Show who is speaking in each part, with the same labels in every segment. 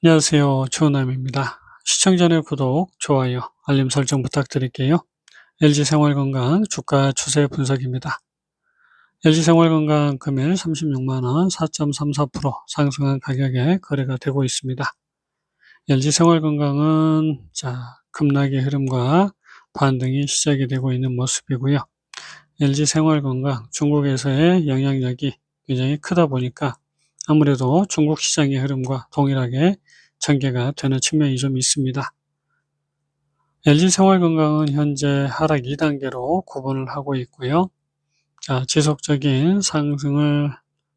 Speaker 1: 안녕하세요. 주호남입니다. 시청 전에 구독, 좋아요, 알림 설정 부탁드릴게요. LG생활건강 주가 추세 분석입니다. LG생활건강 금일 36만원 4.34% 상승한 가격에 거래가 되고 있습니다. LG생활건강은 자 급락의 흐름과 반등이 시작이 되고 있는 모습이고요. LG생활건강 중국에서의 영향력이 굉장히 크다 보니까 아무래도 중국 시장의 흐름과 동일하게 전개가 되는 측면이 좀 있습니다. LG생활건강은 현재 하락 2단계로 구분을 하고 있고요. 자, 지속적인 상승을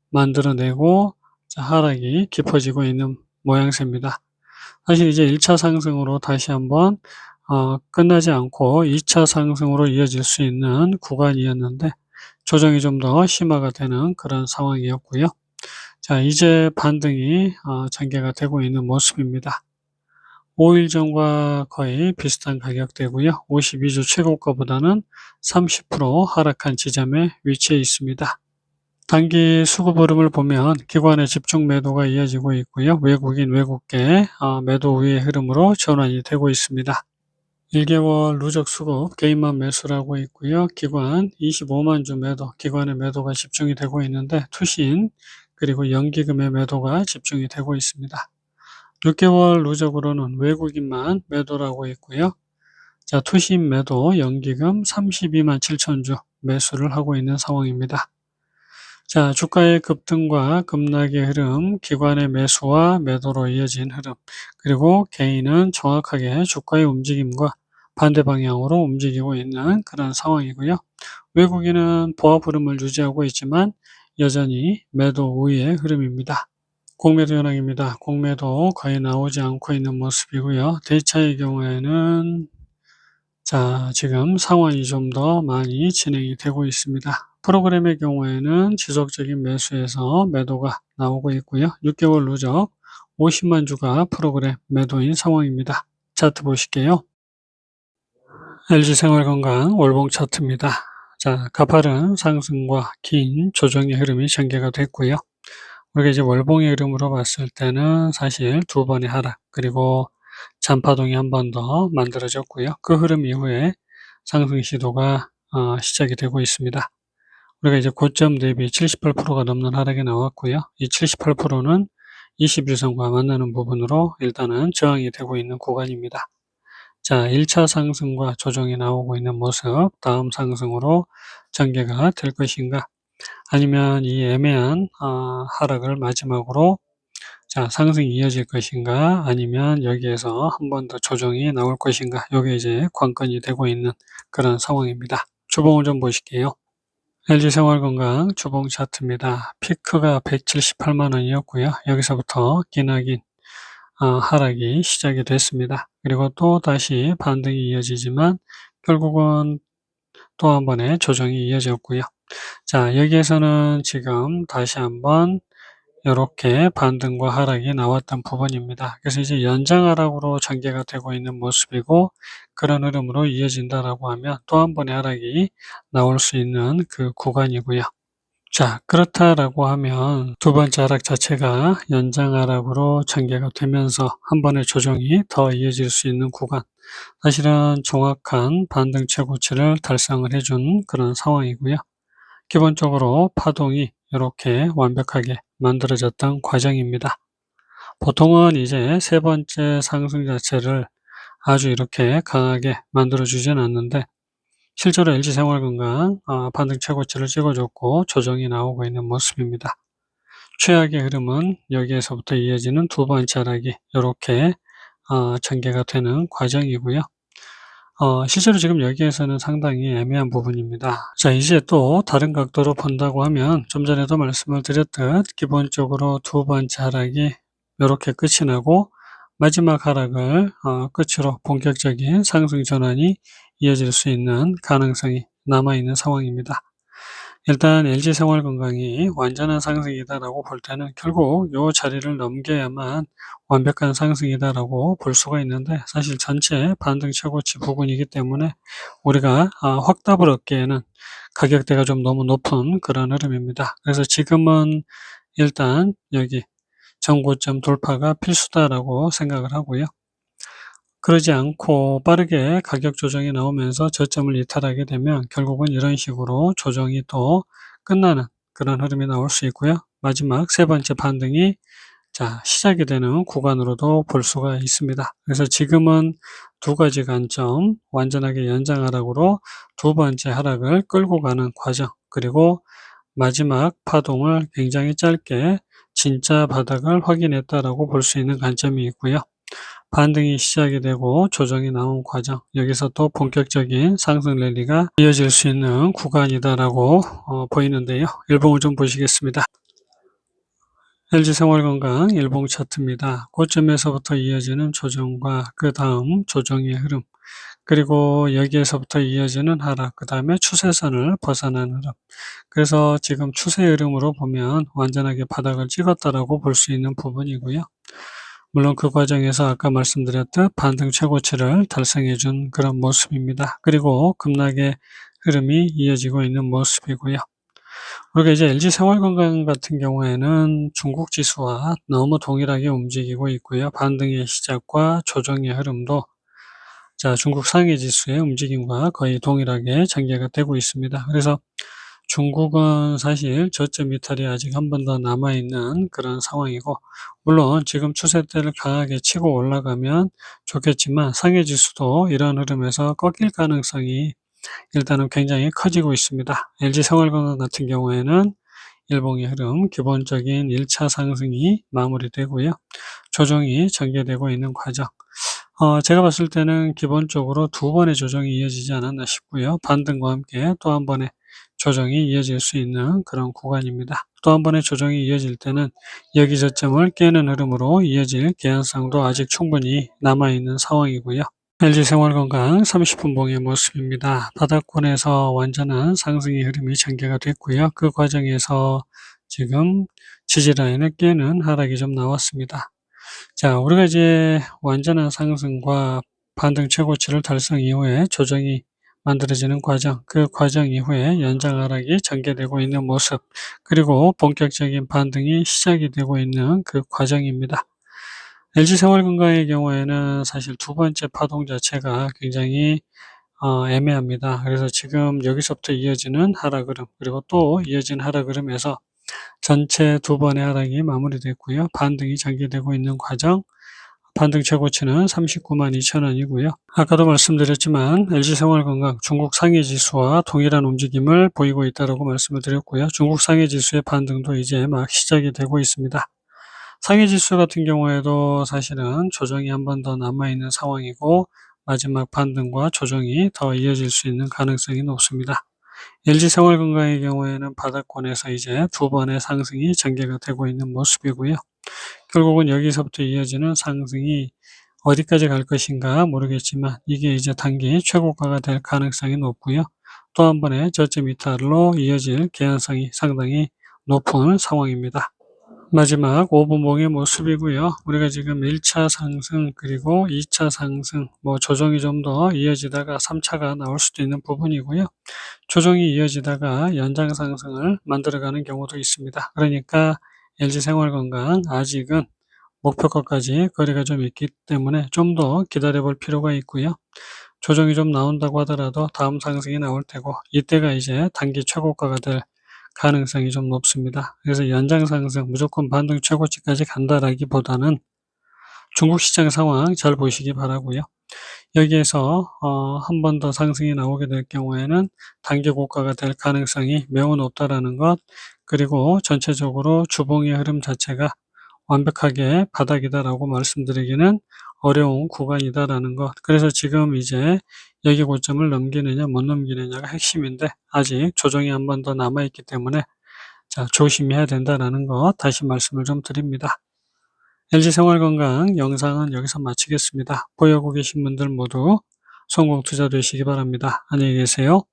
Speaker 1: 만들어내고 자, 하락이 깊어지고 있는 모양새입니다. 사실 이제 1차 상승으로 다시 한번 어, 끝나지 않고 2차 상승으로 이어질 수 있는 구간이었는데 조정이 좀 더 심화가 되는 그런 상황이었고요. 자, 이제 반등이 어, 전개가 되고 있는 모습입니다. 5일 전과 거의 비슷한 가격대고요. 52주 최고가보다는 30% 하락한 지점에 위치해 있습니다. 단기 수급 흐름을 보면 기관의 집중 매도가 이어지고 있고요. 외국인 외국계 어, 매도 우위의 흐름으로 전환이 되고 있습니다. 1개월 누적 수급 개인만 매수라고 있고요. 기관 25만 주 매도, 기관의 매도가 집중이 되고 있는데 투신 그리고 연기금의 매도가 집중이 되고 있습니다. 6개월 누적으로는 외국인만 매도라고 있고요. 자, 투신 매도 연기금 32만 7천 주 매수를 하고 있는 상황입니다. 자, 주가의 급등과 급락의 흐름, 기관의 매수와 매도로 이어진 흐름, 그리고 개인은 정확하게 주가의 움직임과 반대 방향으로 움직이고 있는 그런 상황이고요. 외국인은 보합 흐름을 유지하고 있지만 여전히 매도 우위의 흐름입니다. 공매도 현황입니다. 공매도 거의 나오지 않고 있는 모습이고요. 대차의 경우에는 자 지금 상환이 좀 더 많이 진행이 되고 있습니다. 프로그램의 경우에는 지속적인 매수에서 매도가 나오고 있고요. 6개월 누적 50만 주가 프로그램 매도인 상황입니다. 차트 보실게요. LG생활건강 월봉 차트입니다. 자, 가파른 상승과 긴 조정의 흐름이 전개가 됐고요. 우리가 이제 월봉의 흐름으로 봤을 때는 사실 두 번의 하락, 그리고 잔파동이 한 번 더 만들어졌고요. 그 흐름 이후에 상승 시도가 어, 시작이 되고 있습니다. 우리가 이제 고점 대비 78%가 넘는 하락이 나왔고요. 이 78%는 21선과 만나는 부분으로 일단은 저항이 되고 있는 구간입니다. 자, 1차 상승과 조정이 나오고 있는 모습, 다음 상승으로 전개가 될 것인가? 아니면 이 애매한 어, 하락을 마지막으로 자, 상승이 이어질 것인가? 아니면 여기에서 한 번 더 조정이 나올 것인가? 이게 이제 관건이 되고 있는 그런 상황입니다. 주봉을 좀 보실게요. LG생활건강 주봉 차트입니다. 피크가 178만 원이었고요. 여기서부터 기나긴 어, 하락이 시작이 됐습니다. 그리고 또 다시 반등이 이어지지만 결국은 또 한 번의 조정이 이어졌고요. 자, 여기에서는 지금 다시 한번 이렇게 반등과 하락이 나왔던 부분입니다. 그래서 이제 연장 하락으로 전개가 되고 있는 모습이고 그런 흐름으로 이어진다라고 하면 또 한 번의 하락이 나올 수 있는 그 구간이고요. 자, 그렇다라고 하면 두 번째 하락 자체가 연장 하락으로 전개가 되면서 한 번의 조정이 더 이어질 수 있는 구간. 사실은 정확한 반등 최고치를 달성을 해준 그런 상황이고요. 기본적으로 파동이 이렇게 완벽하게 만들어졌던 과정입니다. 보통은 이제 세 번째 상승 자체를 아주 이렇게 강하게 만들어 주진 않는데 실제로 LG생활건강 어, 반등 최고치를 찍어줬고 조정이 나오고 있는 모습입니다. 최악의 흐름은 여기에서부터 이어지는 두 번째 하락이 이렇게 어, 전개가 되는 과정이고요. 어, 실제로 지금 여기에서는 상당히 애매한 부분입니다. 자, 이제 또 다른 각도로 본다고 하면 좀 전에도 말씀을 드렸듯 기본적으로 두 번째 하락이 이렇게 끝이 나고 마지막 하락을 어, 끝으로 본격적인 상승 전환이 이어질 수 있는 가능성이 남아있는 상황입니다. 일단 LG생활건강이 완전한 상승이다라고 볼 때는 결국 이 자리를 넘겨야만 완벽한 상승이다라고 볼 수가 있는데 사실 전체 반등 최고치 부근이기 때문에 우리가 아, 확답을 얻기에는 가격대가 좀 너무 높은 그런 흐름입니다. 그래서 지금은 일단 여기 전고점 돌파가 필수다라고 생각을 하고요. 그러지 않고 빠르게 가격 조정이 나오면서 저점을 이탈하게 되면 결국은 이런 식으로 조정이 또 끝나는 그런 흐름이 나올 수 있고요. 마지막 세 번째 반등이 자, 시작이 되는 구간으로도 볼 수가 있습니다. 그래서 지금은 두 가지 관점, 완전하게 연장 하락으로 두 번째 하락을 끌고 가는 과정, 그리고 마지막 파동을 굉장히 짧게 진짜 바닥을 확인했다라고 볼 수 있는 관점이 있고요. 반등이 시작이 되고 조정이 나온 과정, 여기서 또 본격적인 상승 랠리가 이어질 수 있는 구간이다라고 어, 보이는데요. 일봉을 좀 보시겠습니다. LG생활건강 일봉 차트입니다. 고점에서부터 이어지는 조정과 그 다음 조정의 흐름, 그리고 여기에서부터 이어지는 하락, 그 다음에 추세선을 벗어난 흐름. 그래서 지금 추세 흐름으로 보면 완전하게 바닥을 찍었다라고 볼 수 있는 부분이고요. 물론 그 과정에서 아까 말씀드렸듯 반등 최고치를 달성해 준 그런 모습입니다. 그리고 급락의 흐름이 이어지고 있는 모습이고요. 우리가 이제 LG생활건강 같은 경우에는 중국 지수와 너무 동일하게 움직이고 있고요. 반등의 시작과 조정의 흐름도 자, 중국 상해 지수의 움직임과 거의 동일하게 전개가 되고 있습니다. 그래서 중국은 사실 저점 이탈이 아직 한 번 더 남아있는 그런 상황이고, 물론 지금 추세대를 강하게 치고 올라가면 좋겠지만 상해 지수도 이런 흐름에서 꺾일 가능성이 일단은 굉장히 커지고 있습니다. LG생활건강 같은 경우에는 일봉의 흐름, 기본적인 1차 상승이 마무리되고요. 조정이 전개되고 있는 과정. 어, 제가 봤을 때는 기본적으로 두 번의 조정이 이어지지 않았나 싶고요. 반등과 함께 또 한 번의 조정이 이어질 수 있는 그런 구간입니다. 또 한 번의 조정이 이어질 때는 여기 저점을 깨는 흐름으로 이어질 개연성도 아직 충분히 남아있는 상황이고요. LG생활건강 30분 봉의 모습입니다. 바닥권에서 완전한 상승의 흐름이 전개가 됐고요. 그 과정에서 지금 지지라인을 깨는 하락이 좀 나왔습니다. 자, 우리가 이제 완전한 상승과 반등 최고치를 달성 이후에 조정이 만들어지는 과정, 그 과정 이후에 연장 하락이 전개되고 있는 모습, 그리고 본격적인 반등이 시작이 되고 있는 그 과정입니다. LG생활건강의 경우에는 사실 두 번째 파동 자체가 굉장히 어, 애매합니다. 그래서 지금 여기서부터 이어지는 하락 흐름, 그리고 또 이어진 하락 흐름에서 전체 두 번의 하락이 마무리됐고요. 반등이 전개되고 있는 과정, 반등 최고치는 39만 2천 원이고요. 아까도 말씀드렸지만 LG생활건강 중국 상해지수와 동일한 움직임을 보이고 있다고 말씀을 드렸고요. 중국 상해지수의 반등도 이제 막 시작이 되고 있습니다. 상해지수 같은 경우에도 사실은 조정이 한 번 더 남아있는 상황이고 마지막 반등과 조정이 더 이어질 수 있는 가능성이 높습니다. LG생활건강의 경우에는 바닥권에서 이제 두 번의 상승이 전개가 되고 있는 모습이고요. 결국은 여기서부터 이어지는 상승이 어디까지 갈 것인가 모르겠지만 이게 이제 단기 최고가가 될 가능성이 높고요. 또 한 번의 저점 이탈로 이어질 개연성이 상당히 높은 상황입니다. 마지막 5분봉의 모습이고요. 우리가 지금 1차 상승 그리고 2차 상승 뭐 조정이 좀 더 이어지다가 3차가 나올 수도 있는 부분이고요. 조정이 이어지다가 연장 상승을 만들어가는 경우도 있습니다. 그러니까 LG생활건강 아직은 목표가까지 거리가 좀 있기 때문에 좀 더 기다려 볼 필요가 있고요. 조정이 좀 나온다고 하더라도 다음 상승이 나올 테고 이때가 이제 단기 최고가가 될 가능성이 좀 높습니다. 그래서 연장 상승 무조건 반등 최고치까지 간다라기보다는 중국 시장 상황 잘 보시기 바라고요. 여기에서 어, 한 번 더 상승이 나오게 될 경우에는 단기 고가가 될 가능성이 매우 높다라는 것 그리고 전체적으로 주봉의 흐름 자체가 완벽하게 바닥이다라고 말씀드리기는 어려운 구간이다라는 것. 그래서 지금 이제 여기 고점을 넘기느냐 못 넘기느냐가 핵심인데 아직 조정이 한 번 더 남아있기 때문에 자 조심해야 된다라는 것 다시 말씀을 좀 드립니다. LG생활건강 영상은 여기서 마치겠습니다. 보유하고 계신 분들 모두 성공 투자 되시기 바랍니다. 안녕히 계세요.